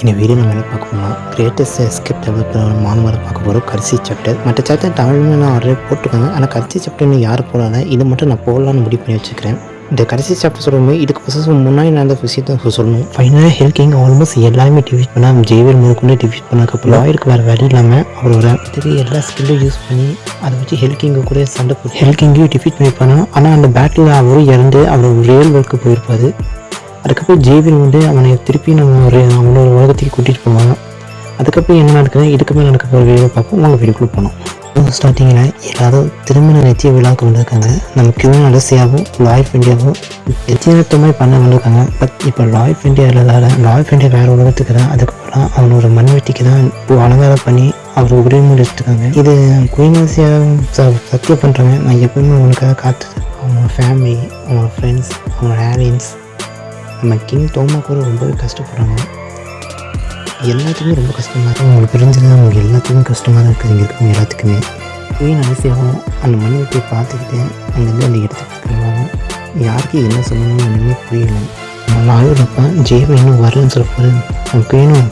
இந்த வீடியோ நம்ம என்ன பார்க்க போகிறோம் கிரேட்டஸ்ட் எஸ்கேப் டெவலப் மாணவரை பார்க்க போகிறோம் கடைசி சாப்டர் மற்ற சாப்டர் தமிழ்ல நான் ஆல்ரெடி போட்டிருக்காங்க ஆனால் கடைசி சாப்டர் இன்னும் யார் போடல இது மட்டும் நான் போடலான்னு முடிவு பண்ணி வச்சுக்கிறேன் இந்த கடைசி சாப்டர் சொல்லும்போது இதுக்கு ஃபஸ்ட்டு முன்னாடி நடந்த விஷயத்த சொல்லணும். ஃபைனலாக ஹெல் கிங் ஆல்மோஸ்ட் எல்லாருமே டிஃபீட் பண்ணால் ஜெய்வேல் முதற்கொண்டு டிஃபீட் பண்ணதுக்கப்புறம் லாயருக்கு வேறு வழி இல்லாமல் அவரோட இதுக்கு எல்லா ஸ்கில்லும் யூஸ் பண்ணி அதை வச்சு ஹெல் கிங்கு கூட சண்டை போட்டு ஹெல் கிங்கையும் டிஃபீட் பண்ணியிருப்பாங்க ஆனால் அந்த பேட்டில் அவரும் இறந்து அவர் ரியல் ஒர்க்கு போயிருப்பாரு. அதுக்கப்புறம் ஜேவின் வந்து அவனை திருப்பி நம்ம ஒரு அவனோட உலகத்துக்கு கூட்டிகிட்டு போவாங்க. அதுக்கப்புறம் என்ன நடக்குது இதுக்கப்புறம் நடக்க போகிற வீடியோ பார்ப்போம். உங்கள் வீடியோக்குள்ளே போனோம் ஸ்டார்டிங்கில் எல்லாரும் திருமண நிச்சய விழாவுக்கு வந்திருக்காங்க. நம்ம கியூன் அலசியாவும் லாய்ஃப் இண்டியாவும் நிச்சயத்த மாதிரி பண்ண வந்திருக்காங்க. பட் இப்போ லாய்ஃப் இந்தியா இல்லாத லாய்ஃப் இந்தியா வேறு உலகத்துக்கு தான். அதுக்கப்புறம் அவனோட மண்வெட்டிக்கு தான் இப்போ அலங்காரம் பண்ணி அவர் உரிமை எடுத்துருக்காங்க இது குயின் அலசியா சத்தியம் பண்ணுறாங்க நான் எப்பவுமே உனக்காக காத்து அவனோட ஃபேமிலி அவனோட ஃப்ரெண்ட்ஸ் அவனோட ஆலியன்ஸ் நம்ம கிங் தோமா கூட ரொம்பவே கஷ்டப்படுறாங்க. எல்லாத்துக்குமே ரொம்ப கஷ்டமாக இருக்கும் அவங்களுக்கு பிரிஞ்சது அவங்க எல்லாத்துக்கும் கஷ்டமாக தான் இருக்குது இங்கே இருக்கவங்க எல்லாத்துக்குமே. குயின் அரிசியாகவும் அந்த மண்வெட்டியை பார்த்துக்கிட்டு அங்கேருந்து அந்த இடத்துக்கு கிளம்புவாங்க யாருக்கு என்ன சொல்லணும்னு ஒன்றுமே புரியல. நம்ம அழுகிறப்ப ஜெய்வன் இன்னும் வரலன்னு சொல்ல போகிறேன் நம்ம குயினும்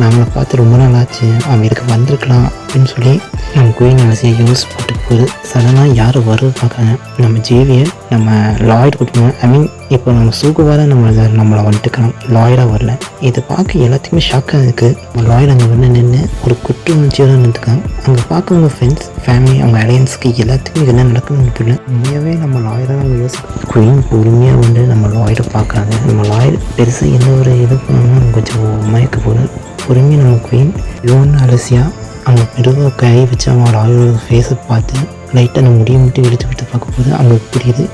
நம்மளை பார்த்து ரொம்ப நாள் ஆச்சு அவன் இதுக்கு வந்திருக்கலாம் அப்படின்னு சொல்லி நம்ம குயின் அலசியை யூஸ் போட்டு போகுது. சடனாக யார் வருது பார்க்காங்க நம்ம ஜேவியை நம்ம லாய்டு கூட்டணும் ஐ மீன் இப்போ நம்ம சூக்குவார நம்மளை நம்மளை வந்துட்டுக்கலாம் லாய்டாக வரல. இதை பார்க்க எல்லாத்துக்குமே ஷாக்காக இருக்குது நம்ம லாய்டு அங்கே வந்து நின்று ஒரு குற்ற உணர்ச்சியோட நின்றுக்காங்க அங்கே பார்க்கவங்க ஃப்ரெண்ட்ஸ் ஃபேமிலி அவங்க அலையன்ஸ்க்கு எல்லாத்துக்கும் என்ன நடக்குன்னு தெரியல. உண்மையாகவே நம்ம லாயராக நம்ம யோசிக்கணும் குயின் பொறுமையாக வந்து நம்ம லாயரை பார்க்குறாங்க நம்ம லாயர் பெருசாக எந்த ஒரு இது பண்ணாமல் கொஞ்சம் மயக்க போகுது பொறுமையாக நம்ம குயின் யோன் அலசியா. அவங்க மெதுவாக கை வச்சு அவங்க லாயரோட ஃபேஸை பார்த்து லைட்டாக அந்த முடியை மட்டும் எடுத்து விட்டு பார்க்க அவங்களுக்கு புரியுது.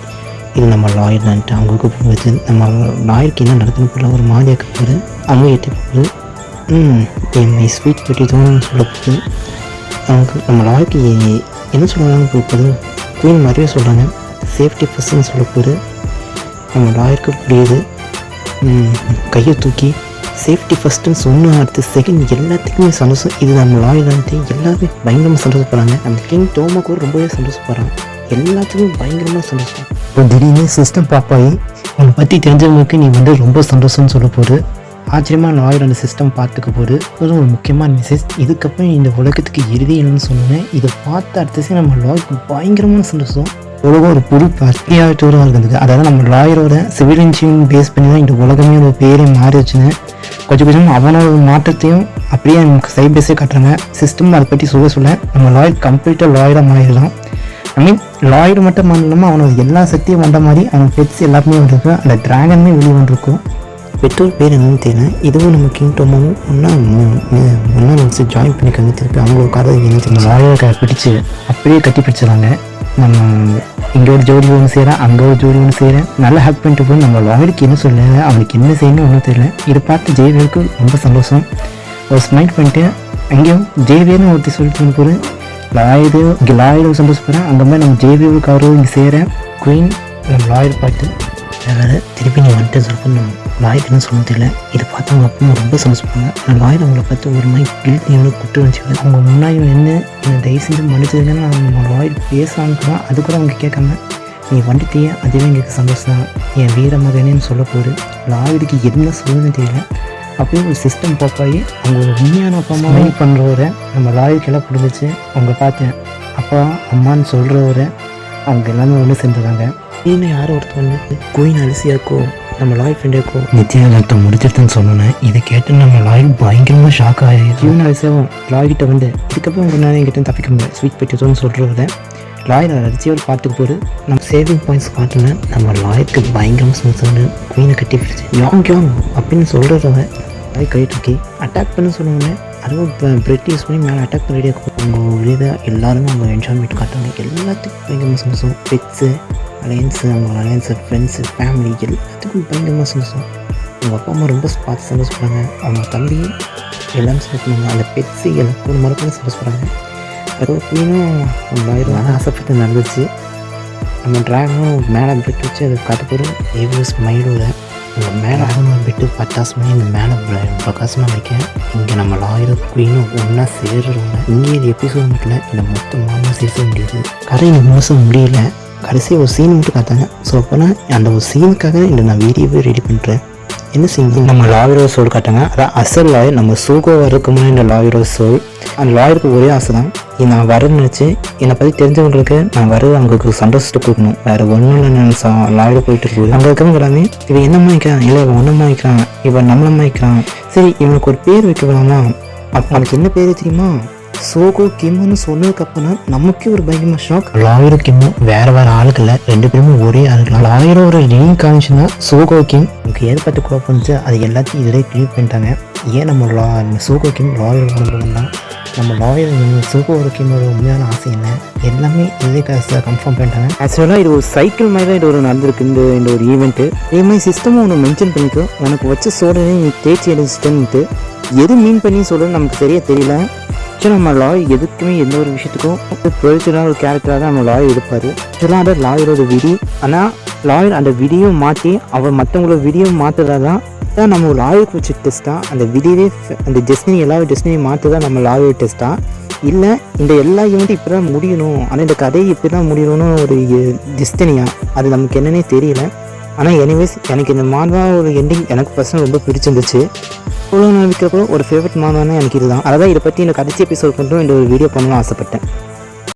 இது நம்ம லாயர் தான்ட்டு அவங்களுக்கு புரியுது நம்ம லாயருக்கு என்ன நடக்குன்னு புரியல. ஒரு மாதிரியாக போகுது. அவங்க எட்டி போகுது ம் மை ஸ்வீட் பற்றி தோணுன்னு சொல்ல போகுது அவங்க நம்ம லாயருக்கு என்ன சொல்கிறாங்கன்னு போகுது குயின் மாதிரியே சொல்கிறாங்க சேஃப்டி ஃபஸ்ட்டுன்னு சொல்ல போகுது நம்ம லாயருக்கு புரியுது. கையை தூக்கி சேஃப்டி ஃபஸ்ட்டுன்னு சொன்ன அடுத்த செகண்ட் எல்லாத்துக்குமே சந்தோஷம். இது நம்ம லாயலான்ட்டு எல்லாருமே பயங்கரமாக சந்தோஷப்படுறாங்க நம்ம கிங் டோமாக்கு ரொம்பவே சந்தோஷப்படுறாங்க. எல்லாத்துக்கும் பயங்கரமாக சந்தோஷம். இப்போ திடீர்னு சிஸ்டம் பாப்பாயி உன்னை பற்றி தெரிஞ்சவங்களுக்கு நீ வந்து ரொம்ப சந்தோஷம்னு சொல்ல போகுது. ஆச்சரியமாக லாயர் அந்த சிஸ்டம் பார்த்துக்க போகுது. ஒரு முக்கியமான மெசேஜ் இதுக்கப்புறம் இந்த உலகத்துக்கு இறுதி என்னன்னு சொன்னேன் இதை பார்த்த அடுத்த நம்ம லாய்க்கு பயங்கரமான சந்தோஷம். உலகம் ஒரு புது பர்த்தியாகத்தோடு இருந்தது அதாவது நம்ம லாயரோட சிவில் இன்ஜினியரிங் பேஸ் பண்ணி தான் இந்த உலகமே ஒரு பேரே மாறி வச்சுன்னு கொஞ்சம் கொஞ்சமாக அவனோட மாற்றத்தையும் அப்படியே நமக்கு சைட் பேஸே காட்டுறாங்க. சிஸ்டம் அதை பற்றி சொல்ல சொல்ல நம்ம லாயர் கம்ப்ளீட்டாக லாயராக மாறிடலாம். ஐ மீன் லாயர் மட்டும் இல்லாமல் அவனோட எல்லா சக்தியும் வந்த மாதிரி அவன் பெட்ஸ் எல்லாமே வந்திருக்கு. அந்த ட்ராகனுமே வெளியே வந்திருக்கும் பெற்றோர் பேர் என்னன்னு தெரியல. இதுவும் நம்ம கிங்டமாவும் ஒன்றா ஒன்றா நினச்சி ஜாயின் பண்ணிக்காங்க. திருப்பி அவங்களோட கதை என்ன தெரியும்? லாயரை பிடிச்சி அப்படியே கட்டி பிடிச்சிடறாங்க. இங்கே ஒரு ஜோடி ஒன்று செய்கிறேன் அங்கே ஒரு ஜோடி ஒன்று செய்கிறேன் நல்லா ஹெல்ப் பண்ணிட்டு போய் நம்ம லாயருக்கு என்ன சொல்ல அவனுக்கு என்ன செய்யணும் ஒன்றும் தெரியல. இதை பார்த்து ஜெயவேலுக்கு ரொம்ப சந்தோஷம். ஒரு ஸ்மைல் பண்ணிட்டு அங்கேயும் ஜேவியர்னு ஒருத்தி சொல்லிட்டு போகிறேன் லாயரு இங்கே லாயரும் சந்தோஷப்படுறேன். அங்கே மாதிரி நம்ம ஜெயவேலுக்கு இங்கே செய்கிறேன் குயின் நம்ம லாயர் பார்த்து வேறு திருப்பி நீ வந்துட்டு சொல்லணும் லாயர் என்ன சொல்ல தெரியல. இதை பார்த்து அவங்க அப்பா ரொம்ப சந்தோஷப்பாங்க அந்த லாயர் அவங்கள பார்த்து ஒரு மாதிரி கில்ட் எவ்வளோ குட்டு வச்சுக்கல அவங்க முன்னாடி என்ன என்னை தயவு செஞ்சு மன்னிச்சதுன்னு நான் நம்ம லாயர் பேசலான்னு அது கூட அவங்க கேட்காம நீ வந்துட்டியே? அதுவே எங்களுக்கு சந்தோஷம் தான் என் வீர மகனேன்னு சொல்ல போகுது. லாயருக்கு என்ன சொல்லணும்னு தெரியல. அப்படியே ஒரு சிஸ்டம் பாப்பாயி அவங்க ஒரு உண்மையான அப்பா அம்மா பண்ணுறவரை நம்ம லாயருக்கு எல்லாம் அவங்க பார்த்தேன். அப்பா அம்மான்னு சொல்கிறவரை அவங்க எல்லாமே ஒன்று சேர்ந்துருக்காங்க. இன்னும் யாரோ ஒருத்தர் வந்து அரிசியாக இருக்கோ? நம்ம லாய் ஃப்ரெண்டுக்கோ நிச்சயதார்த்தம் முடிச்சிருதுன்னு சொன்னோன்னே இதை கேட்டு நம்ம லாய் பயங்கரமாக ஷாக் ஆகி குயின் அலிசியாவும் லாய் கிட்ட வந்து இதுக்கப்புறம் உங்கள் நேரம் எங்கிட்ட தப்பிக்க முடியாது ஸ்வீட் பெட்டியோன்னு சொல்கிறத லாயர் அடிச்சவர் பார்த்துக்கு போது நம்ம சேவிங் பாயிண்ட்ஸ் காட்டின நம்ம லாயருக்கு பயங்கரமாக ஸ்மூத்தாக குயினை கட்டி பிடிச்சி யாங் யாங் அப்படின்னு சொல்கிறத லாய் கை தூக்கி அட்டாக் பண்ண சொன்னோன்னே அதுவும் பிரெட் யூஸ் பண்ணி மேலே அட்டாக் பண்ணி ரெடியாக அவங்க வெளியே எல்லாருமே அவங்க என்ஜாய்மெண்ட் காட்டுறாங்க எல்லாத்துக்கும் பயங்கரமாக சந்தோஷம் பெட்ஸு அலையன்ஸு அவங்க அலையன்ஸு ஃப்ரெண்ட்ஸு ஃபேமிலி எல்லாத்துக்கும் பயங்கரமாக சந்தோஷம். அவங்க அப்பா அம்மா ரொம்ப பார்த்து சந்தோஷப்படுறாங்க. அவங்க தம்பி எல்லாமே சந்தோஷப்படுறாங்க. அந்த பெட்ஸு எல்லாம் கூட மறுபடியும் சந்தோஷப்படுறாங்க. ஏதோ குயினும் ஆயிரம். ஆசைப்பட்டு நடந்துச்சு. நம்ம ட்ராகனும் மேலே பெட் வச்சு அதை காட்டப்போது ஏவிஎஸ் மயிலோட இந்த மேலே ஆகணும் பெட்டு பட்டாசு இந்த மேலே பிரகாசமாக வைக்க இங்கே நம்ம லாயரும் குயினும் ஒன்றா சேர்றோம் இங்கே இது எபிசோட் மட்டும் இல்லை இந்த மொத்த மாமா சேர்க்க முடியுது கதை இந்த மோசம் முடியல. கடைசி ஒரு சீன் மட்டும் காத்தாங்க ஸோ அப்போனா அந்த ஒரு சீனுக்காக இந்த நான் வீடியோவே ரெடி பண்ணுறேன் என்ன சீன் நம்ம லாயரோ சோல் காட்டாங்க அதான் அசல் லாயர் நம்ம சூகோ வரதுக்கு முன்னாடி இந்த லாயரோ சோல் அந்த லாயருக்கு ஒரே ஆசை தான். நான் வரேன்னு நினச்சி என்னை பற்றி தெரிஞ்சவங்களுக்கு நான் வர அவங்களுக்கு சந்தோஷத்தை கொடுக்கணும். வேறு ஒன்றும் இல்லை நான் லாயர் போயிட்டு இருக்குது அங்கே இருக்கவங்க எல்லாமே இவன் என்ன மாய்க்கிறான்? இல்லை இவன் ஒன்றும் மாய்க்கிறான். இவன் நம்மள மாய்க்கிறான். சரி இவனுக்கு ஒரு பேர் வைக்கலாமா அப்போ அவனுக்கு என்ன பேர் தெரியுமா? சோகோ கிம்னு சொன்னதுக்கு அப்புறம் நமக்கே ஒரு பயங்கரமா ஷாக் லாயரும் கிம்மும் வேற வேற ஆளுக்கல்ல. ரெண்டு பேருமே ஒரே ஆளுக்கலாம் லாயரோட ரீம் காமிச்சுன்னா சோகோ கிம். நமக்கு எதை பற்றி குழப்பம் இருந்துச்சு அது எல்லாத்தையும் இதிலே கிளியர் பண்ணிட்டாங்க. ஏன் நம்ம லா சோகோ கிம் லாயர் உடம்புனா நம்ம லாயர் சோகோ கிம்மோட உண்மையான ஆசை என்ன? எல்லாமே இதே கன்ஃபார்ம் பண்ணிட்டாங்க. ஆக்சுவலாக இது ஒரு சைக்கிள் மாதிரி தான் இது ஒரு நடந்திருக்கு இந்த இந்த ஒரு ஈவெண்ட்டு இதே மாதிரி சிஸ்டமும் ஒன்று மென்ஷன் பண்ணிக்கோ. உனக்கு வச்ச சோடனே நீ தேய்ச்சி அடிச்சிட்டேன்ட்டு எது மீன் பண்ணி சொல்கிறது நமக்கு சரியாக தெரியல. ஆக்சுவலாக நம்ம லாய் எதுக்குமே எந்த ஒரு விஷயத்துக்கும் ப்ரொஃபஷனலாக ஒரு கேரக்டராக தான் நம்ம லாயர் எடுப்பார். ஆக்சுவலாக அந்த லாயரோட விதி ஆனால் லாயர் அந்த விதியை மாற்றி அவர் மற்றவங்களோட விதியை மாற்றுறதா தான் தான் நம்ம லாயருக்கு வச்ச டெஸ்ட்டாக அந்த விதியே அந்த டெஸ்டினி எல்லா டெஸ்டினியும் மாற்றுறதா நம்ம லாயர் டெஸ்ட்டாக இல்லை இந்த எல்லா ஈவெண்ட்டும் இப்படி தான் முடியணும் ஆனால் இந்த கதையை இப்படி தான் முடியணும்னு ஒரு டெஸ்டினியா அது நமக்கு என்னன்னே தெரியல. ஆனால் எனிவேஸ் எனக்கு இந்த மாதா ஒரு எண்டிங் எனக்கு பர்சனல் ரொம்ப பிடிச்சிருந்துச்சு. இவ்வளோ நாள் விற்கிறப்போ ஒரு ஃபேவரட் மாதானா எனக்கு இதுதான். அதாவது இதை பற்றி இந்த கடைசி எபிசோட் மட்டும் இந்த ஒரு வீடியோ பண்ணணும்னு ஆசைப்பட்டேன்.